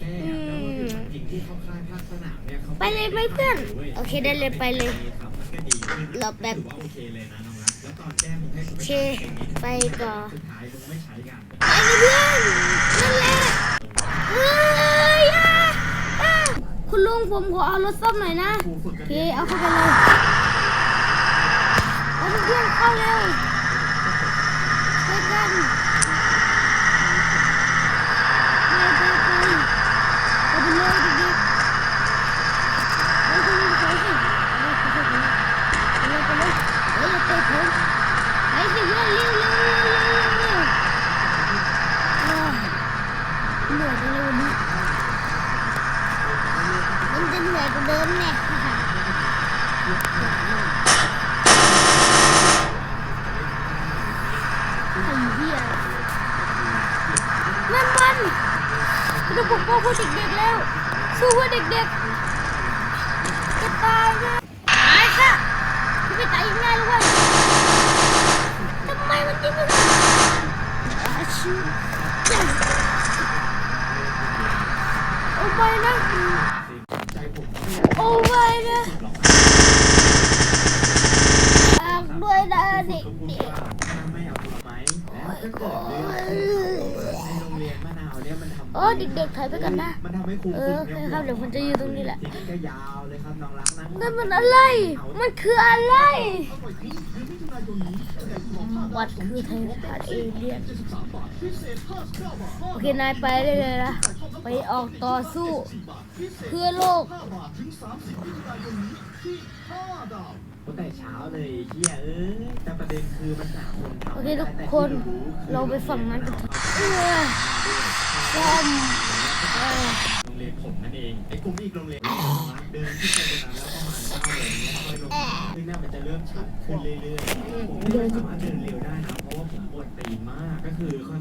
แก้แล้วก็คือจริงที่เข้าค่ายภาคสนามเนี่ยเขาไปเลยไหมเพื่อนโอเคได้เลยไปเลยครับมันก็ดีขึ้นรอแป๊บถือว่าโอเคเลยนะน้องรักแล้วตอนแก้มึงให้กูโอไปเคไปก่อนสุดท้ายมึงไม่ใช้กัน ไปเลยเพื่อนนั่นแหละเฮ้ยอะอะคุณลุงผมขอเอารถซ่อมหน่อยนะกูฝึกโอกันเคเนี่ยเอาเข้าไปเลยเอาเพื่อนๆเข้าเร็วช่วยกันไปไปไปไปไปเลยเด็กๆไปไปเลยไปสิไปเลยไปเลยไปเลยเฮ้ยอย่าเตะผมไปสิเพื่อนเร็วเร็วเร็วเร็วเร็วเร็วอ่าเหนื่อยจังเลยวันนี้มันจะ เหนื่อยกว่าเดิมแน่ไอ้เหี้ยนั่นมันจะปกป้องพวกเด็กๆแล้ว สู้เพื่อเด็กๆจะตายนะตายค่ะจะไม่ตายยังไงล่ะว้ยทำไมมันจิ้มไม่ได้อาชิโอ้ไม่นะใจผม โอ้ไม่นะฝากด้วยนะเด็ก็พูดกว่าถ้าไม่เอาตัวไหมแล้วก็เกิดเรื่องในโรงเรียนมะนาวเนี่ยมันทำๆโอ้เด็กๆถอยไปกันนะ มันทำให้ครูเอฝึอกโอเคครับเดี๋ยวผมจะยืนตรงนี้แหละทีนี้ก็ยาวเลยครับน้องรักนะนั่นมันอะไร มันคืออะไรวัดคือไทยฐานเอเลี่ยนโอเคนายไปได้เลยนะ ไปออกต่อสู้ เพื่อโลกแต่เช้าเลยเฮียเอ้ยแต่ประเด็นคือมันหาคนทำโอเคทุกคนเราไปฝั่งนั้นกันเถอะเออซ่อมเออโรงเรียนผมนั่นเองไอ้กลุ่มอีกโรงเรียนเดินขึ้นไปบนนั้นแล้วประมาณเก้าโมงเนี่ยค่อยลงซึ่งน่ามันจะเริ่มชัดขึ้นเรื่อยๆผมไม่สามารถเดินเร็วได้นะเพราะว่าผมปวดตีนมากก็คือค่อย